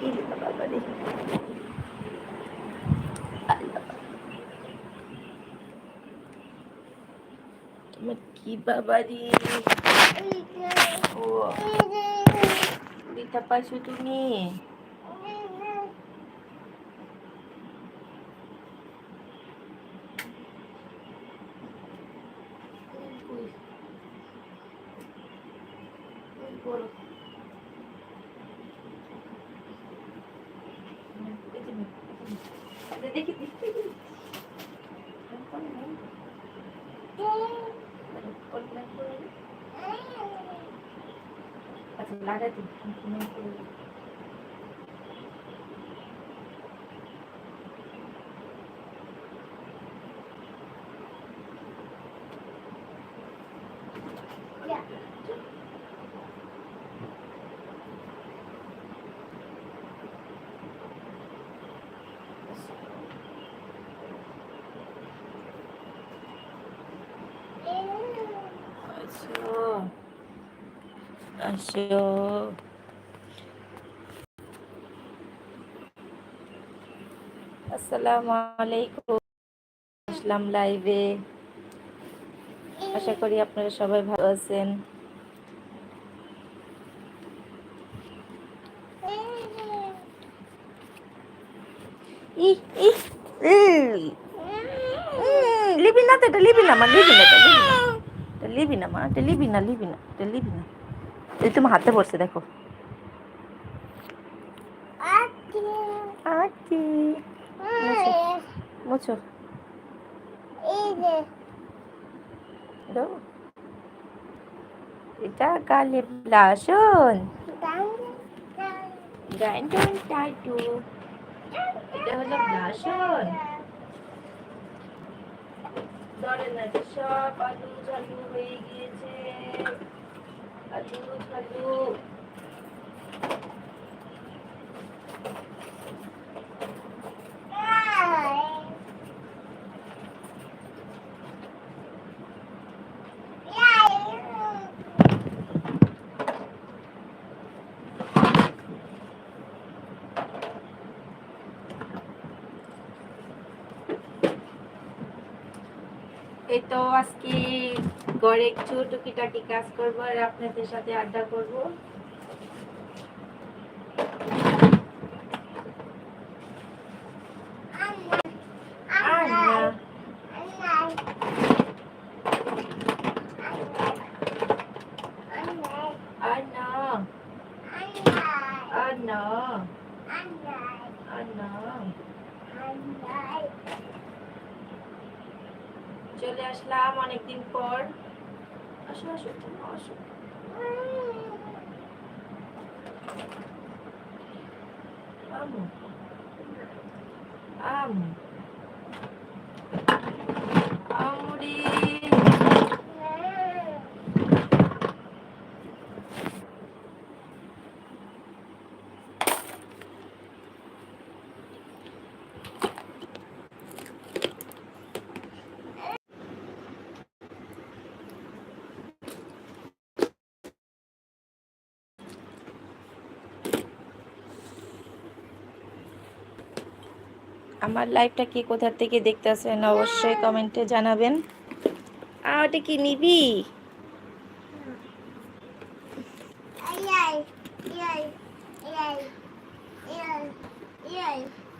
Kibabadi. Kibabadi. Oh. Kita pasu tu ni. Thank you. দেখি দেখি দেখি। আচ্ছা লাগাই আসো। আলাইকুম। আসলাম লাইভে আশা করি আপনারা সবাই ভালো আছেন। লিবি না তো এটা লিবি না মা লিবি না। এটা লিবি না মা এটা লিবি না লিবি না এটা লিবি না। এই তোমার হাতে পড়ছে দেখো। দাও এটা? কালে গাইন্ডন টাইটু এটা হলো ব্লাশন ধরে না যে সব আলু ঝালু হয়ে গিয়েছে। আলু ঝালু। এই তো আজকে ঘরে একটু টুকিটাকি কাজ করব আর আপনাদের সাথে আড্ডা করব। আন্না। আন্না। আন্না। আন্না। চলে আসলাম অনেকদিন পর। আসো আসো আসো আমু আমু। আমার লাইফটা কি কোথার থেকে দেখতেছেন অবশ্যই কমেন্টে জানাবেন। ওটা কি নিবি?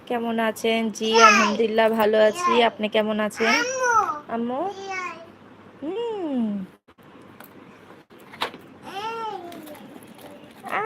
কেমন আছেন? জি, আলহামদুলিল্লাহ ভালো আছি। আপনি কেমন আছেন? আম্মু? হুম। আ